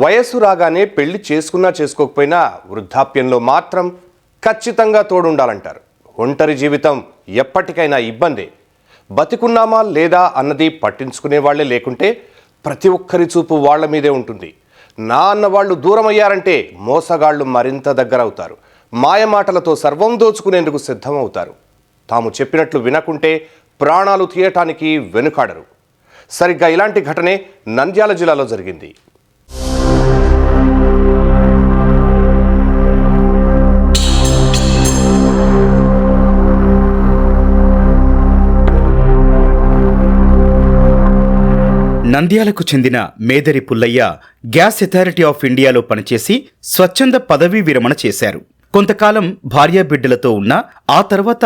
వయస్సు రాగానే పెళ్ళి చేసుకున్నా చేసుకోకపోయినా వృద్ధాప్యంలో మాత్రం ఖచ్చితంగా తోడుండాలంటారు. ఒంటరి జీవితం ఎప్పటికైనా ఇబ్బందే. బతికున్నామా లేదా అన్నది పట్టించుకునే వాళ్ళే లేకుంటే ప్రతి ఒక్కరి చూపు వాళ్ళ మీదే ఉంటుంది. నా అన్న వాళ్ళు దూరం అయ్యారంటే మోసగాళ్ళు మరింత దగ్గరవుతారు. మాయమాటలతో సర్వం దోచుకునేందుకు సిద్ధమవుతారు. తాము చెప్పినట్లు వినకుంటే ప్రాణాలు తీయటానికి వెనుకాడరు. సరిగ్గా ఇలాంటి ఘటనే నంద్యాల జిల్లాలో జరిగింది. నంద్యాలకు చెందిన Medari Pullaiah gas authority of ఇండియాలో పనిచేసి స్వచ్ఛంద పదవీ విరమణ చేశారు. కొంతకాలం భార్యాబిడ్డలతో ఉన్న ఆ తర్వాత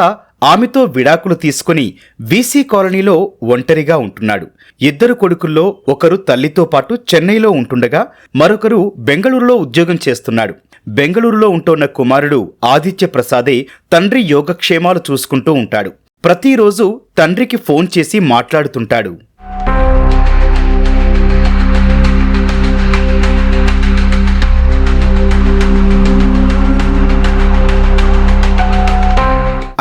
ఆమెతో విడాకులు తీసుకుని వీసీ కాలనీలో ఒంటరిగా ఉంటున్నాడు. ఇద్దరు కొడుకుల్లో ఒకరు తల్లితో పాటు చెన్నైలో ఉంటుండగా మరొకరు బెంగళూరులో ఉద్యోగం చేస్తున్నాడు. బెంగళూరులో ఉంటున్న కుమారుడు ఆదిత్య ప్రసాదే తండ్రి యోగక్షేమాలు చూసుకుంటూ ఉంటాడు. ప్రతిరోజు తండ్రికి ఫోన్ చేసి మాట్లాడుతుంటాడు.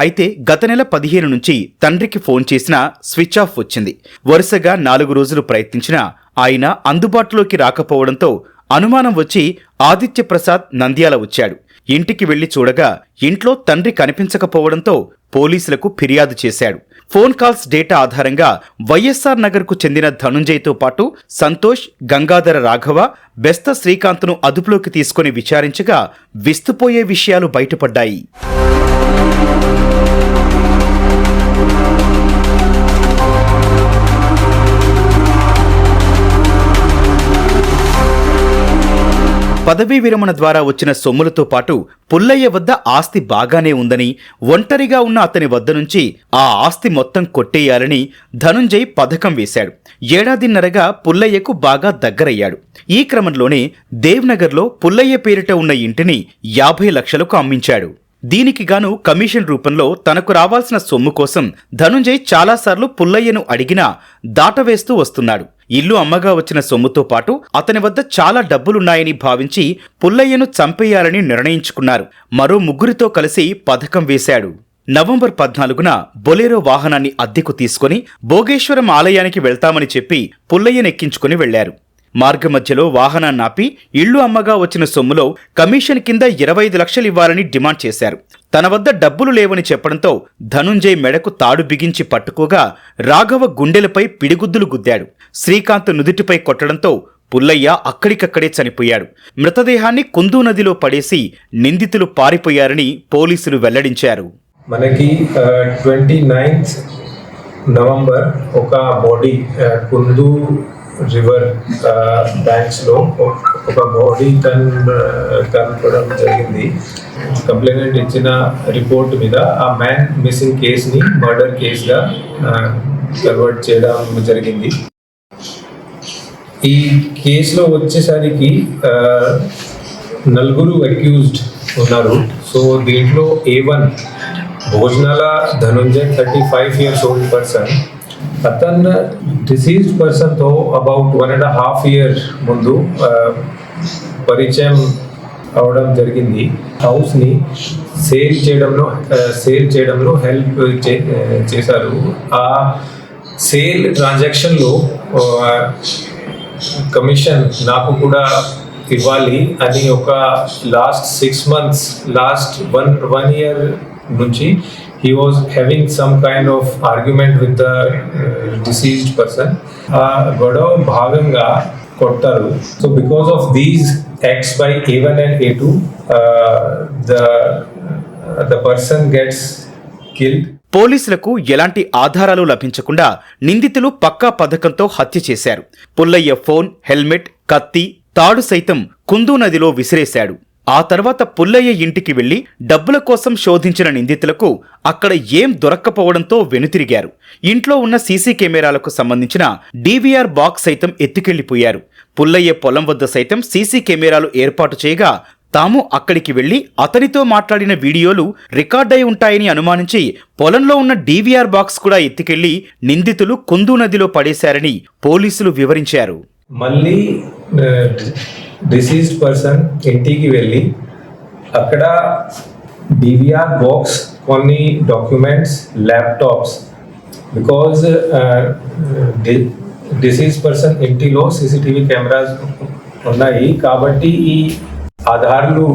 అయితే గత నెల పదిహేను నుంచి తండ్రికి ఫోన్ చేసినా స్విచ్ ఆఫ్ వచ్చింది. వరుసగా నాలుగు రోజులు ప్రయత్నించినా ఆయన అందుబాటులోకి రాకపోవడంతో అనుమానం వచ్చి ఆదిత్య ప్రసాద్ నంద్యాల వచ్చాడు. ఇంటికి వెళ్ళి చూడగా ఇంట్లో తండ్రి కనిపించకపోవడంతో పోలీసులకు ఫిర్యాదు చేశాడు. ఫోన్ కాల్స్ డేటా ఆధారంగా వైఎస్ఆర్ నగర్కు చెందిన ధనుంజయ్తో పాటు సంతోష్ గంగాధర రాఘవ బెస్త శ్రీకాంత్ను అదుపులోకి తీసుకుని విచారించగా విస్తుపోయే విషయాలు బయటపడ్డాయి. పదవీ విరమణ ద్వారా వచ్చిన సొమ్ములతో పాటు పుల్లయ్య వద్ద ఆస్తి బాగానే ఉందని ఒంటరిగా ఉన్న అతని వద్ద నుంచి ఆ ఆస్తి మొత్తం కొట్టేయాలని ధనుంజయ్ పథకం వేశాడు. ఏడాదిన్నరగా పుల్లయ్యకు బాగా దగ్గరయ్యాడు. ఈ క్రమంలోనే దేవ్నగర్లో పుల్లయ్య పేరిట ఉన్న ఇంటిని యాభై లక్షలకు అమ్మించాడు. దీనికి గాను కమిషన్ రూపంలో తనకు రావాల్సిన సొమ్ము కోసం ధనుంజయ్ చాలాసార్లు పుల్లయ్యను అడిగినా దాటవేస్తూ వస్తున్నాడు. ఇల్లు అమ్మగా వచ్చిన సొమ్ముతో పాటు అతని వద్ద చాలా డబ్బులున్నాయని భావించి పుల్లయ్యను చంపేయాలని నిర్ణయించుకున్నారు. మరో ముగ్గురితో కలిసి పథకం వేశాడు. నవంబర్ పద్నాలుగున బొలేరో వాహనాన్ని అద్దెకు తీసుకుని భోగేశ్వరం ఆలయానికి వెళ్తామని చెప్పి పుల్లయ్యనెక్కించుకుని వెళ్ళారు. మార్గమధ్యలో వాహనాన్ని ఆపి ఇళ్ళు అమ్మగా వచ్చిన సొమ్ములో కమిషన్ కింద ఇరవై ఐదు లక్షలు ఇవ్వాలని డిమాండ్ చేశారు. తన వద్ద డబ్బులు లేవని చెప్పడంతో ధనుంజయ్ మెడకు తాడు బిగించి పట్టుకోగా రాఘవ గుండెలపై పిడిగుద్దులు గుద్దాడు. శ్రీకాంత్ నుదుటిపై కొట్టడంతో పుల్లయ్య అక్కడికక్కడే చనిపోయాడు. మృతదేహాన్ని కుందూ నదిలో పడేసి నిందితులు పారిపోయారని పోలీసులు వెల్లడించారు. మనకి ట్వంటీ నైన్త్ నవంబర్ ఒక బాడీ కుందు రివర్ బ్యాంక్స్లో ఒక బాడీ కన్ కనపడడం జరిగింది. కంప్లైంట్ ఇచ్చిన రిపోర్ట్ మీద ఆ మ్యాన్ మిస్సింగ్ కేస్ని మర్డర్ కేసుగా కన్వర్ట్ చేయడం జరిగింది. ఈ కేసులో వచ్చేసరికి నలుగురు అక్యూజ్డ్ ఉన్నారు. సో దీంట్లో ఏ వన్ భోజనాల Dhananjay thirty five years old person అతను డిసీజ్డ్ పర్సన్తో about one and half year ముందు పరిచయం అవడం జరిగింది. హౌస్ని సేల్ చేయడంలో సేల్ చేయడంలో హెల్ప్ చేశారు. ఆ సేల్ ట్రాన్సాక్షన్లో కమిషన్ నాకు కూడా ఇవ్వాలి అని ఒక last six months last one one year నుంచి he was having some kind of argument with the uh, deceased person గొడవ భాగంగా కొట్టారు. So because of these acts by A one and A two the the person gets killed పోలీసులకు ఎలాంటి ఆధారాలు లభించకుండా నిందితులు పక్కా పథకంతో హత్య చేశారు. పుల్లయ్య ఫోన్ హెల్మెట్ కత్తి తాడు సైతం కుందూ నదిలో విసిరేశాడు. ఆ తర్వాత పుల్లయ్య ఇంటికి వెళ్ళి డబ్బుల కోసం శోధించిన నిందితులకు అక్కడ ఏం దొరక్కపోవడంతో వెనుతిరిగారు. ఇంట్లో ఉన్న సీసీ కెమెరాలకు సంబంధించిన డీవీఆర్ బాక్స్ సైతం ఎత్తుకెళ్ళిపోయారు పుల్లయ్య పొలం వద్ద సైతం సీసీ కెమెరాలు ఏర్పాటు చేయగా తాము అక్కడికి వెళ్ళి అతనితో మాట్లాడిన వీడియోలు రికార్డై ఉంటాయని అనుమానించి పొలంలో ఉన్న డీవీఆర్ బాక్స్ కూడా ఎత్తుకెళ్ళి నిందితులు కుందు నదిలో పడేశారని పోలీసులు వివరించారు. మళ్ళీ డిసీజ్డ్ పర్సన్ ఇంటికి వెళ్ళి అక్కడ డివిఆర్ బాక్స్ కొన్ని documents laptops because deceased person ఇంటిలో సీసీటీవీ కెమెరాస్ ఉన్నాయి కాబట్టి ఈ ఆధార్లు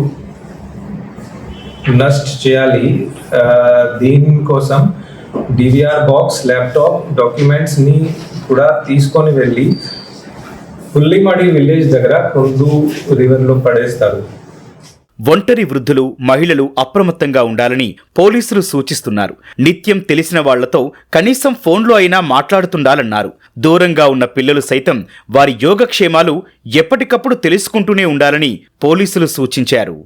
నష్ట్ చేయాలి ఆ, దీనికోసం డివిఆర్ బాక్స్ ల్యాప్టాప్ డాక్యుమెంట్స్ని కూడా తీసుకొని వెళ్ళి పుల్లిమడి విలేజ్ దగ్గర కొందు రివర్లో పడేస్తారు. ఒంటరి వృద్ధులు మహిళలు అప్రమత్తంగా ఉండాలని పోలీసులు సూచిస్తున్నారు. నిత్యం తెలిసిన వాళ్ళతో కనీసం ఫోన్లో అయినా మాట్లాడుతుండాలన్నారు. దూరంగా ఉన్న పిల్లలు సైతం వారి యోగక్షేమాలు ఎప్పటికప్పుడు తెలుసుకుంటూనే ఉండాలని పోలీసులు సూచించారు.